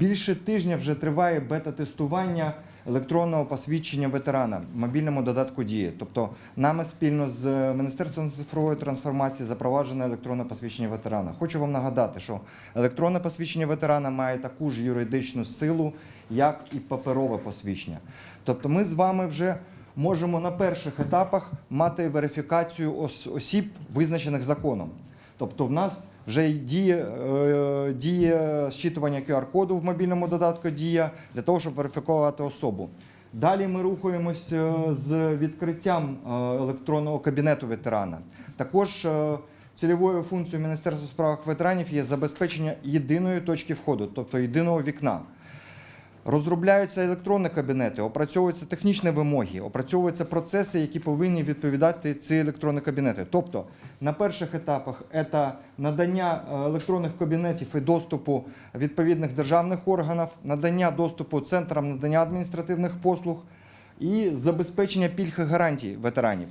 Більше тижня вже триває бета-тестування електронного посвідчення ветерана в мобільному додатку дії. Тобто нами спільно з Міністерством цифрової трансформації запроваджено електронне посвідчення ветерана. Хочу вам нагадати, що електронне посвідчення ветерана має таку ж юридичну силу, як і паперове посвідчення. Тобто, ми з вами вже можемо на перших етапах мати верифікацію ос- осіб, визначених законом. Тобто, в нас вже діє, е, діє зчитування QR-коду в мобільному додатку Дія для того, щоб верифікувати особу. Далі ми рухаємось е, з відкриттям е, електронного кабінету ветерана. Також цільовою функцією Міністерства справ ветеранів є забезпечення єдиної точки входу, тобто єдиного вікна. Розробляються електронні кабінети, опрацьовуються технічні вимоги, опрацьовуються процеси, які повинні відповідати ці електронні кабінети. Тобто на перших етапах це надання е, електронних кабінетів і доступу відповідних державних органів, надання доступу центрам надання адміністративних послуг і забезпечення пільг і гарантій ветеранів.